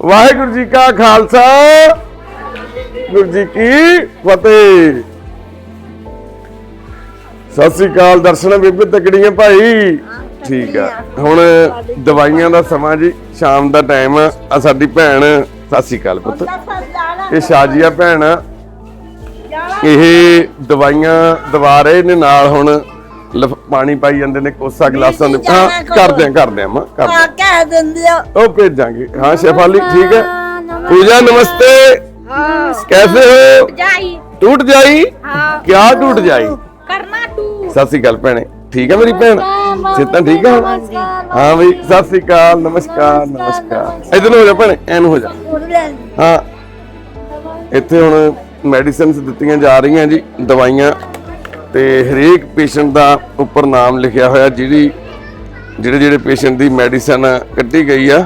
ਵਾਹਿਗੁਰੂ ਜੀ ਕਾ ਖਾਲਸਾ। ਗੁਰੂ ਜੀ ਕੀ ਫਤਿਹ। ਸਤਿ ਸ੍ਰੀ ਅਕਾਲ ਦਰਸ਼ਨ ਬੀਬੀ ਤਕੜੀਆਂ ਭਾਈ। ਠੀਕ ਆ। ਹੁਣ ਦਵਾਈਆਂ ਦਾ ਸਮਾਂ ਜੀ, ਸ਼ਾਮ ਦਾ ਟਾਈਮ ਆ ਸਾਡੀ ਭੈਣ, ਸਤਿ ਸ੍ਰੀ ਅਕਾਲ ਪੁੱਤ। ਇਹ ਸ਼ਾਜੀਆ ਭੈਣ ਆ। ਇਹ ਦਵਾਈਆਂ ਦਵਾ ਰਹੇ ਨੇ ਨਾਲ ਹੁਣ। ਪਾਣੀ ਪਾਈ ਜਾਂਦੇ ਨੇ ਕੋਸਾ ਗਲਾਸਾਂ ਦੇ ਹਾਂ ਕਰਦੇ ਆ ਕਰਦੇ ਆ ਮਾਂ ਕਰਦੇ ਕਹਿ ਦਿੰਦੇ ਆ। ਉਹ ਭੇਜਾਂਗੇ। ਹਾਂ ਸ਼ੇਫਾਲੀ ਠੀਕ ਹੈ। ਪੂਜਾ ਨਮਸਤੇ। ਕੈਸੇ ਹੋ? ਜਾਈ। ਟੁੱਟ ਜਾਈ? ਹਾਂ। ਕਿਆ ਟੁੱਟ ਜਾਈ? ਕਰਨਾ ਟੂ ਸਤਿ ਸ੍ਰੀ ਅਕਾਲ ਠੀਕ ਹੈ ਮੇਰੀ ਭੈਣ? ਸਿੱਤਾਂ ਠੀਕ ਹੈ? ਹਾਂ ਬਈ ਸਤਿ ਸ੍ਰੀ ਅਕਾਲ ਨਮਸਕਾਰ ਨਮਸਕਾਰ ਇਧਰ ਹੋ ਜਾ ਭੈਣੇ ਐਨ ਹੋ ਜਾ। ਹਾਂ। ਇੱਥੇ ਹੁਣ ਮੈਡੀਸਿਨਸ ਦਿੱਤੀਆਂ ਜਾ ਰਹੀਆਂ ਜੀ ਦਵਾਈਆਂ ਤੇ ਹਰੇਕ ਪੇਸ਼ੈਂਟ ਦਾ ਉੱਪਰ ਨਾਮ ਲਿਖਿਆ ਹੋਇਆ, ਜਿਹੜੀ, ਜਿਹੜੇ ਜਿਹੜੇ ਪੇਸ਼ੈਂਟ ਦੀ ਮੈਡੀਸਨ ਕੱਢੀ ਗਈ ਆ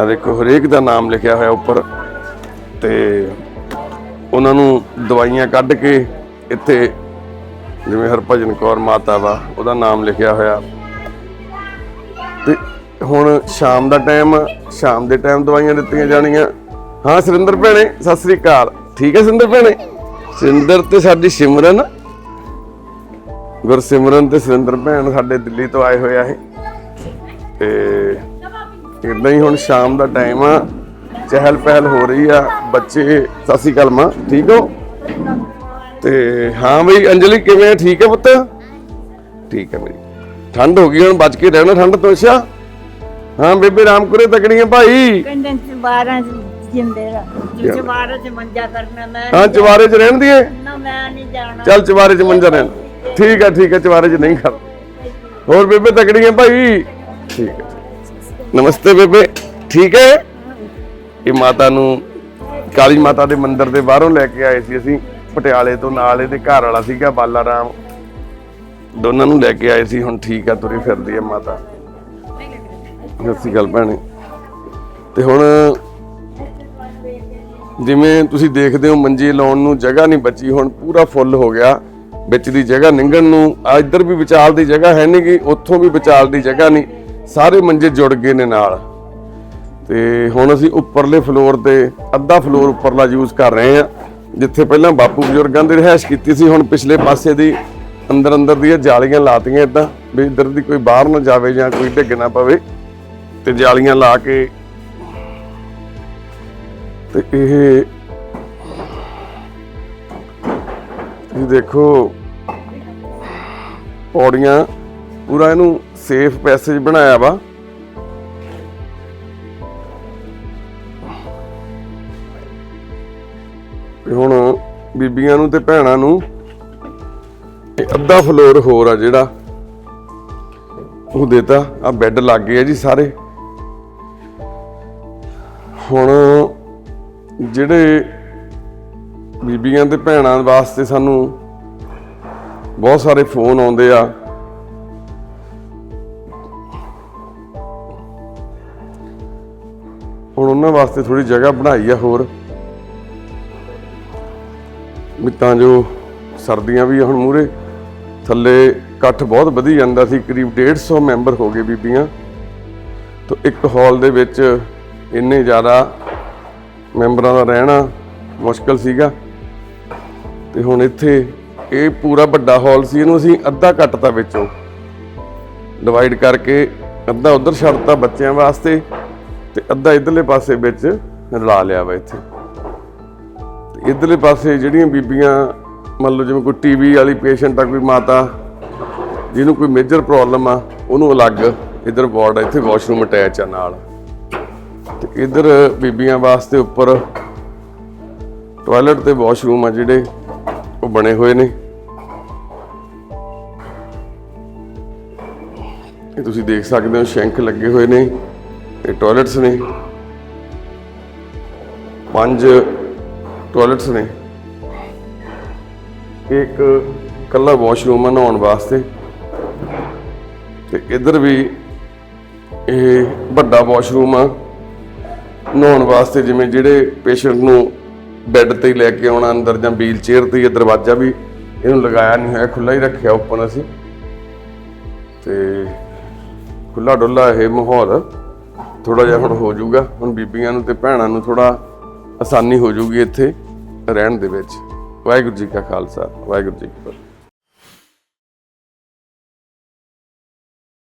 ਆ ਦੇਖੋ, ਹਰੇਕ ਦਾ ਨਾਮ ਲਿਖਿਆ ਹੋਇਆ ਉੱਪਰ, ਤੇ ਉਹਨਾਂ ਨੂੰ ਦਵਾਈਆਂ ਕੱਢ ਕੇ ਇੱਥੇ, ਜਿਵੇਂ ਹਰਭਜਨ ਕੌਰ ਮਾਤਾ ਵਾ, ਉਹਦਾ ਨਾਮ ਲਿਖਿਆ ਹੋਇਆ। ਤੇ ਹੁਣ ਸ਼ਾਮ ਦਾ ਟਾਈਮ ਸ਼ਾਮ ਦੇ ਟਾਈਮ ਦਵਾਈਆਂ ਦਿੱਤੀਆਂ ਜਾਣੀਆਂ। ਹਾਂ, ਸੁਰਿੰਦਰ ਭੈਣੇ, ਸਤਿ ਸ੍ਰੀ ਅਕਾਲ। ਠੀਕ ਹੈ ਸੁਰਿੰਦਰ ਭੈਣੇ? ਸੁਰਿੰਦਰ ਤੇ ਸਾਡੀ ਸਿਮਰਨ। ਗੁਰਸਿਮਰਨ ਤੇ ਸੁਰਿੰਦਰ ਭੈਣ ਸਾਡੇ ਦਿੱਲੀ ਤੋਂ ਆਏ ਹੋਏ ਆ ਇਹ ਤੇ ਇਦਾਂ ਹੀ ਹੁਣ ਸ਼ਾਮ ਦਾ ਟਾਈਮ ਆ। ਚਹਿਲ ਪਹਿਲ ਹੋ ਰਹੀ ਆ। ਬੱਚੇ, ਸਤਿ ਸ੍ਰੀ ਅਕਾਲ ਠੀਕ ਹੋ? ਤੇ ਹਾਂ ਬਈ, ਅੰਜਲੀ ਕਿਵੇਂ ਆ? ਠੀਕ ਹੈ ਪੁੱਤ? ਠੀਕ ਹੈ ਮੇਰੀ ਠੰਡ ਹੋ ਗਈ, ਹੁਣ ਬਚ ਕੇ ਰਹਿਣਾ ਠੰਡ ਤੋਂ ਅੱਛਾ। ਹਾਂ ਬੇਬੇ, ਰਾਮਕੁਰੇ ਤਕੜੀਆਂ ਭਾਈ? ਕਹਿੰਦੇ 12 ਜਿੰਦੇ ਰਾ ਜਿਸ 12 ਚ ਮੰਜਾ ਕਰਨਾ ਮੈਂ ਹਾਂ ਚਵਾਰੇ 'ਚ ਰਹਿਣ ਦੀਏ? ਨਾ ਮੈਂ ਨਹੀਂ ਜਾਣਾ। ਚੱਲ ਚਵਾਰੇ 'ਚ ਮੰਜਾ ਰਹਿਣ। ਠੀਕ ਹੈ ਠੀਕ ਹੈ ਚਵਾਰੇ 'ਚ ਨਹੀਂ ਕਰ ਹੋਰ ਬੇਬੇ ਤਕੜੀਆਂ ਭਾਈ? ਠੀਕ ਹੈ ਨਮਸਤੇ ਬੇਬੇ। ਠੀਕ ਹੈ? ਇਹ ਮਾਤਾ ਨੂੰ ਕਾਲੀ ਮਾਤਾ ਦੇ ਮੰਦਿਰ ਦੇ ਬਾਹਰੋਂ ਲੈ ਕੇ ਆਏ ਸੀ ਅਸੀਂ। ਪਟਿਆਲੇ ਤੋਂ ਨਾਲ ਇਹਦੇ ਘਰ ਵਾਲਾ ਸੀਗਾ ਬਾਲਾ ਰਾਮ ਦੋਨਾਂ ਨੂੰ ਲੈ ਕੇ ਆਏ ਸੀ ਹੁਣ ਠੀਕ ਆ ਤੁਰੀ ਫਿਰਦੀ ਹੈ ਮਾਤਾ। ਸਤਿ ਸ਼੍ਰੀ ਅਕਾਲ ਭੈਣੇ। ਤੇ ਹੁਣ ਜਿਵੇਂ ਤੁਸੀਂ ਦੇਖਦੇ ਹੋ ਮੰਜੀ ਲਾਉਣ ਨੂੰ ਜਗ੍ਹਾ ਨਹੀਂ ਬਚੀ, ਹੁਣ ਪੂਰਾ ਫੁੱਲ ਹੋ ਗਿਆ। ਵਿੱਚ ਦੀ ਜਗ੍ਹਾ ਨਿੰਗਣ ਨੂੰ, ਆ ਇੱਧਰ ਵੀ ਵਿਚਾਲ ਦੀ ਜਗ੍ਹਾ ਹੈ ਨਹੀਂ ਕਿ ਉੱਥੋਂ ਵੀ ਵਿਚਾਲ ਦੀ ਜਗ੍ਹਾ ਨਹੀਂ। ਸਾਰੇ ਮੰਜੇ ਜੁੜ ਗਏ ਨੇ ਨਾਲ। ਤੇ ਹੁਣ ਅਸੀਂ ਉੱਪਰਲੇ ਫਲੋਰ ਤੇ ਅੱਧਾ ਫਲੋਰ ਉੱਪਰਲਾ ਯੂਜ਼ ਕਰ ਰਹੇ ਹਾਂ, ਜਿੱਥੇ ਪਹਿਲਾਂ ਬਾਪੂ ਬਜ਼ੁਰਗਾਂ ਦੀ ਰਿਹਾਇਸ਼ ਕੀਤੀ ਸੀ, ਹੁਣ ਪਿਛਲੇ ਪਾਸੇ ਦੀ ਅੰਦਰ ਅੰਦਰ ਦੀਆਂ ਜਾਲੀਆਂ ਲਾਤੀਆਂ ਇਦਾਂ ਵੀ ਇੱਧਰ ਦੀ ਕੋਈ ਬਾਹਰ ਨਾ ਜਾਵੇ ਜਾਂ ਕੋਈ ਡਿੱਗ ਨਾ ਪਵੇ। ਤੇ ਜਾਲੀਆਂ ਲਾ ਕੇ ਤੇ ਇਹ ਇਹ ਦੇਖੋ, ਪੌੜੀਆਂ ਪੂਰਾ ਇਹਨੂੰ ਸੇਫ ਪੈਸੇਜ ਬਣਾਇਆ ਵਾ। ਤੇ ਹੁਣ ਬੀਬੀਆਂ ਨੂੰ ਤੇ ਭੈਣਾਂ ਨੂੰ ਅੱਧਾ ਫਲੋਰ ਹੋਰ ਆ ਜਿਹੜਾ ਉਹ ਦੇਤਾ। ਆ ਬੈੱਡ ਲੱਗ ਗਏ ਆ ਜੀ ਸਾਰੇ। ਹੁਣ ਜਿਹੜੇ ਬੀਬੀਆਂ ਤੇ ਭੈਣਾਂ ਵਾਸਤੇ ਸਾਨੂੰ ਬਹੁਤ ਸਾਰੇ ਫੋਨ ਆਉਂਦੇ ਆ। ਹੁਣ ਉਹਨਾਂ ਵਾਸਤੇ ਥੋੜੀ ਜਗ੍ਹਾ ਬਣਾਈ ਆ ਹੋਰ। ਵੀ ਤਾਂ ਜੋ ਸਰਦੀਆਂ ਵੀ ਆ ਹੁਣ ਮੂਰੇ ਥੱਲੇ ਇਕੱਠ ਬਹੁਤ ਵਧੀ ਜਾਂਦਾ ਸੀ, ਕਰੀਬ 150 ਮੈਂਬਰ ਹੋ ਗਏ ਬੀਬੀਆਂ। ਤਾਂ ਇੱਕ ਹਾਲ ਦੇ ਵਿੱਚ ਇੰਨੇ ਜ਼ਿਆਦਾ ਮੈਂਬਰਾਂ ਦਾ ਰਹਿਣਾ ਮੁਸ਼ਕਲ ਸੀਗਾ। ਤੇ ਹੁਣ ਇੱਥੇ ਇਹ ਪੂਰਾ ਵੱਡਾ ਹਾਲ ਸੀ, ਇਹਨੂੰ ਅਸੀਂ ਅੱਧਾ ਕੱਟਤਾ ਵਿੱਚੋਂ ਡਿਵਾਈਡ ਕਰਕੇ ਅੱਧਾ ਉਧਰ ਛੱਡਤਾ ਬੱਚਿਆਂ ਵਾਸਤੇ ਤੇ ਅੱਧਾ ਇਧਰਲੇ ਪਾਸੇ ਵਿੱਚ ਰਲਾ ਲਿਆ ਵਾ ਇੱਥੇ। ਤੇ ਇਧਰਲੇ ਪਾਸੇ ਜਿਹੜੀਆਂ ਬੀਬੀਆਂ, ਮੰਨ ਲਓ ਜਿਵੇਂ ਕੋਈ ਟੀਵੀ ਵਾਲੀ ਪੇਸ਼ੈਂਟ ਆ, ਕੋਈ ਮਾਤਾ, ਜਿਹਨੂੰ ਕੋਈ ਮੇਜਰ ਪ੍ਰੋਬਲਮ ਆ, ਉਹਨੂੰ ਅਲੱਗ ਇਧਰ ਵਾਰਡ ਆ, ਇੱਥੇ ਵਾਸ਼ਰੂਮ ਅਟੈਚ ਆ ਨਾਲ। ਤੇ ਇਧਰ ਬੀਬੀਆਂ ਵਾਸਤੇ ਉੱਪਰ ਟਾਇਲਟ ਤੇ ਵਾਸ਼ਰੂਮ ਆ ਜਿਹੜੇ, ਉਹ ਬਣੇ ਹੋਏ ਨੇ। ਇਹ ਤੁਸੀਂ ਦੇਖ ਸਕਦੇ ਹੋ, ਸ਼ੈਂਕ ਲੱਗੇ ਹੋਏ ਨੇ, ਇਹ ਟਾਇਲਟਸ ਨੇ। ਪੰਜ ਟਾਇਲਟਸ ਨੇ। ਇੱਕ ਕੱਲਾ ਵਾਸ਼ਰੂਮ ਆ ਨਹਾਉਣ ਵਾਸਤੇ। ਤੇ ਇੱਧਰ ਵੀ ਇਹ ਵੱਡਾ ਵਾਸ਼ਰੂਮ ਆ। ਨਹਾਉਣ ਵਾਸਤੇ ਜਿਵੇਂ ਜਿਹੜੇ ਪੇਸ਼ੈਂਟ ਨੂੰ ਬੈੱਡ ਤੇ ਲੈ ਕੇ ਆਉਣਾ, ਅੰਦਰ ਜਾਂ ਵੀਲ ਚੇਅਰ ਤੇ ਇਹ ਦਰਵਾਜ਼ਾ ਵੀ ਇਹਨੂੰ ਲਗਾਇਆ ਨਹੀਂ ਹੋਇਆ ਖੁੱਲਾ ਹੀ ਰੱਖਿਆ ਓਪਨ ਅਸੀਂ। ਤੇ ਖੁੱਲਾ ਡੁੱਲਾ ਇਹ ਮਾਹੌਲ ਥੋੜਾ ਜਿਹਾ ਹੁਣ ਹੋ ਜਾਊਗਾ। ਹੁਣ ਬੀਬੀਆਂ ਨੂੰ ਤੇ ਭੈਣਾਂ ਨੂੰ ਥੋੜਾ ਆਸਾਨੀ ਹੋ ਜਾਊਗੀ ਇੱਥੇ ਰਹਿਣ ਦੇ ਵਿੱਚ। ਵਾਹਿਗੁਰੂ ਜੀ ਕਾ ਖਾਲਸਾ, ਵਾਹਿਗੁਰੂ ਜੀ ਕੀ ਫਤਿਹ।